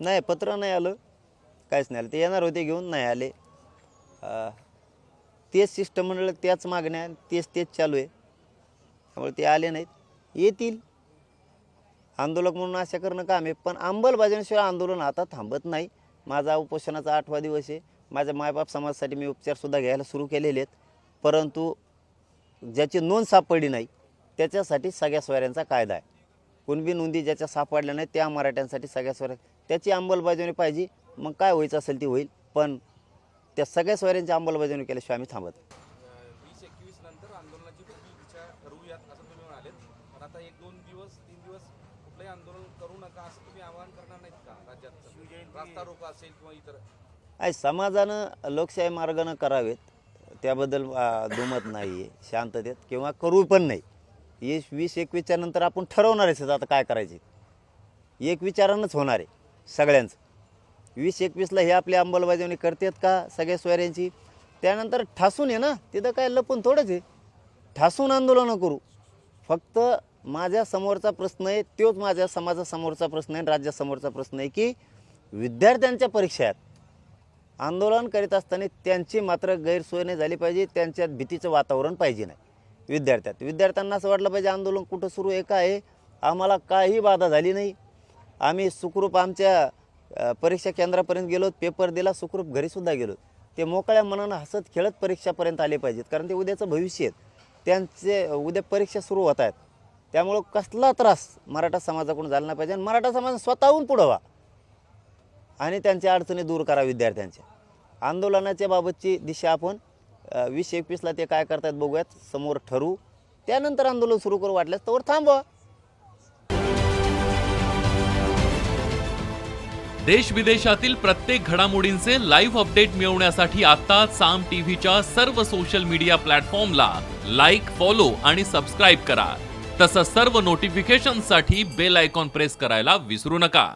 नाही पत्र नाही आलं. काहीच नाही आलं. ते येणार होते घेऊन नाही आले. अं, तेच शिष्टमंडळ त्याच मागण्या तेच तेच चालू आहे. त्यामुळे ते आले नाहीत. येतील. आंदोलक म्हणून आशा करणं काम आहे. पण अंमलबजावणीशिवाय आंदोलन आता थांबत नाही. माझा उपोषणाचा आठवा दिवस आहे. माझ्या मायबाप समाजासाठी मी उपचारसुद्धा घ्यायला सुरू केलेले आहेत. परंतु ज्याची नोंद सापडली नाही त्याच्यासाठी सगळ्या सोयऱ्यांचा कायदा आहे. कुणबी नोंदी ज्याच्या सापडल्या नाही त्या मराठ्यांसाठी सगळ्या सोयऱ्या त्याची अंमलबजावणी पाहिजे. मग काय व्हायचं असेल ती होईल पण त्या सगळ्या सोयऱ्यांची अंमलबजावणी केल्याशिवाय आम्ही थांबत नाही. वीस एकवीस नंतर आंदोलनाची पुढची दिशा ठरवूयात असं तुम्ही म्हणालेत. पण आता एक दोन दिवस तीन दिवस कुठलंही आंदोलन करू नका असं तुम्ही आवाहन करणार नाहीत का राज्यात? रास्ता रोको असेल किंवा इतर आहे समाजानं लोकशाही मार्गानं करावेत. त्याबद्दल दुमत नाही आहे शांततेत किंवा करू पण नाही. वीस वीस एकवीसच्या नंतर आपण ठरवणार आहे आता काय करायचे एक विचारानंच होणार आहे सगळ्यांचं. वीस एकवीसला हे आपली अंमलबजावणी करतात का सगळ्या सोयऱ्यांची? त्यानंतर ठासून आहे ना तिथं काय लपून थोडंच आहे. ठासून आंदोलनं करू. फक्त माझ्या समोरचा प्रश्न आहे तोच माझ्या समाजासमोरचा प्रश्न आहे राज्यासमोरचा प्रश्न आहे की विद्यार्थ्यांच्या परीक्षा आहेत आंदोलन करीत असताना त्यांची मात्र गैरसोय नाही झाली पाहिजे त्यांच्यात भीतीचं वातावरण पाहिजे नाही. विद्यार्थ्यात. विद्यार्थ्यांना असं वाटलं पाहिजे आंदोलन कुठं सुरू आहे काय आहे? आम्हाला काही बाधा झाली नाही. आम्ही सुखरूप आमच्या परीक्षा केंद्रापर्यंत गेलो पेपर दिला सुखरूप घरीसुद्धा गेलो. ते मोकळ्या मनानं हसत खेळत परीक्षापर्यंत आले पाहिजेत कारण ते उद्याचं भविष्य आहेत. त्यांचे उद्या परीक्षा सुरू होत आहेत. त्यामुळं कसला त्रास मराठा समाजाकडून झाला नाही पाहिजे आणि मराठा समाज स्वतःहून पुढं व्हा. आणि त्यांच्या अडचणी दूर करा विद्यार्थ्यांच्या. आंदोलनाच्या बाबतची दिशा आपण वीस एकवीसला ते काय करतात बघूयात. समोर ठरवू त्यानंतर आंदोलन सुरू करू वाटल्यास तर थांबवा. देश विदेशातील प्रत्येक घडामोडींचे लाईव्ह अपडेट मिळवण्यासाठी आता साम टीव्हीच्या सर्व सोशल मीडिया प्लॅटफॉर्मला लाईक फॉलो आणि सबस्क्राईब करा. तसंच सर्व नोटिफिकेशनसाठी बेल आयकॉन प्रेस करायला विसरू नका.